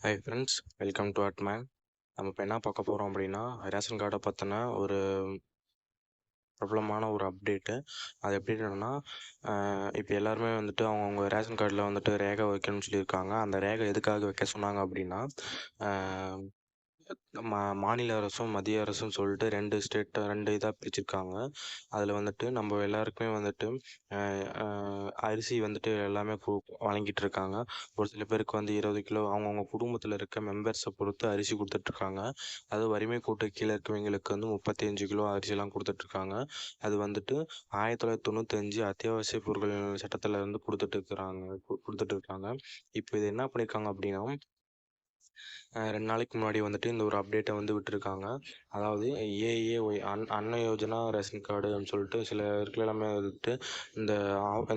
Hi friends welcome to at man நம்ம இப்போ என்ன பார்க்க போகிறோம் அப்படின்னா ரேஷன் கார்டை பற்றின ஒரு பிரபலமான ஒரு அப்டேட்டு அது எப்படி என்னென்னா இப்போ எல்லாருமே வந்துட்டு அவங்கவுங்க ரேஷன் கார்டில் வந்துட்டு ரேகை வைக்கணும்னு சொல்லியிருக்காங்க. அந்த ரேகை எதுக்காக வைக்க சொன்னாங்க அப்படின்னா மா மாநில அரசும் மத்திய அரசும் சொல்லிட்டு ரெண்டு ஸ்டேட்டை ரெண்டு இதாக பிரிச்சிருக்காங்க. அதில் வந்துட்டு நம்ம எல்லாருக்குமே வந்துட்டு அரிசி வந்துட்டு எல்லாமே வழங்கிட்டு இருக்காங்க ஒரு சில பேருக்கு வந்து இருபது கிலோ அவங்கவுங்க குடும்பத்தில் இருக்க மெம்பர்ஸை பொறுத்து அரிசி கொடுத்துட்ருக்காங்க அது வறுமை கூட்டு கீழே இருக்கவங்களுக்கு வந்து முப்பத்தி அஞ்சு கிலோ அரிசிலாம் கொடுத்துட்ருக்காங்க அது வந்துட்டு ஆயிரத்தி தொள்ளாயிரத்தி தொண்ணூத்தஞ்சு அத்தியாவசிய பொருட்கள் சட்டத்தில் இருந்து கொடுத்துட்டு இருக்கிறாங்க கொடுத்துட்டு இருக்காங்க இப்போ இது என்ன பண்ணியிருக்காங்க அப்படின்னா ரெண்டு நாளைக்கு முன்னாடி வந்துட்டு இந்த ஒரு அப்டேட்டை வந்து விட்டுருக்காங்க. அதாவது ஏஏஒய் அன் அன்ன யோஜனா ரேஷன் கார்டு அப்படின்னு சொல்லிட்டு சில இதுக்கு எல்லாமே வந்துட்டு இந்த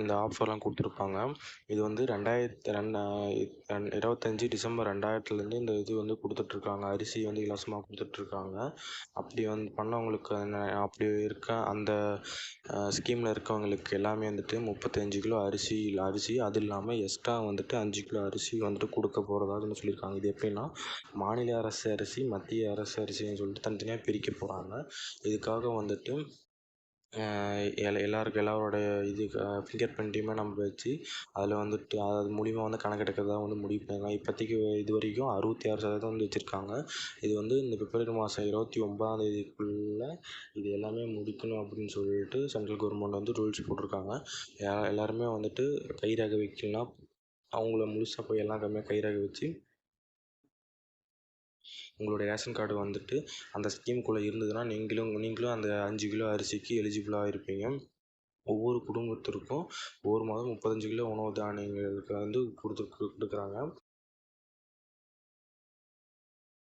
இந்த ஆஃபர்லாம் கொடுத்துருப்பாங்க. இது வந்து ரெண்டாயிரத்தி ரெண்டு இருபத்தஞ்சி டிசம்பர் ரெண்டாயிரத்துலேருந்து இந்த இது வந்து கொடுத்துட்ருக்காங்க. அரிசி வந்து இலவசமாக கொடுத்துட்ருக்காங்க. அப்படி வந்து பண்ணவங்களுக்கு அப்படி இருக்க அந்த ஸ்கீமில் இருக்கவங்களுக்கு எல்லாமே வந்துட்டு முப்பத்தஞ்சு கிலோ அரிசி அரிசி அது இல்லாமல் எக்ஸ்ட்ரா வந்துட்டு அஞ்சு கிலோ அரிசி வந்துட்டு கொடுக்க போகிறதா சொல்லியிருக்காங்க. இது எப்படின்னா மாநில அரசு அரிசி மத்திய அரசு அரிசின்னு சொல்லிட்டு தனித்தனியாக பிரிக்க போகிறாங்க இதுக்காக வந்துட்டு எல் எல்லாருக்கும் எல்லாரோடைய இது ஃபிங்கர் பிரிண்ட்டையுமே நம்ம வச்சு அதில் வந்துட்டு அது மூலிமா வந்து கணக்கெடுக்கிறதா வந்து முடிவு பண்ணிருக்காங்க இப்போதைக்கு இது வரைக்கும் அறுபத்தி ஆறு சதவீதம் வந்து வச்சுருக்காங்க. இது வந்து இந்த பிப்ரவரி மாதம் இருபத்தி ஒன்பதாம் தேதிக்குள்ளே இது எல்லாமே முடிக்கணும் அப்படின்னு சொல்லிட்டு சென்ட்ரல் கவர்மெண்ட் வந்து ரூல்ஸ் போட்டிருக்காங்க. எல்லா- எல்லாருமே வந்துட்டு கை வைக்கலாம் அவங்கள முழுசாக போய் எல்லாம் கம்மியாக கை வச்சு உங்களுடைய ரேஷன் கார்டு வந்துட்டு அந்த ஸ்கீமுக்குள்ளே இருந்ததுன்னா நீங்களும் நீங்களும் அந்த அஞ்சு கிலோ அரிசிக்கு எலிஜிபிளாக இருப்பீங்க. ஒவ்வொரு குடும்பத்திற்கும் ஒவ்வொரு மாதம் முப்பத்தஞ்சு கிலோ உணவு தானியங்களுக்கு வந்து கொடுத்து கொடுக்குறாங்க.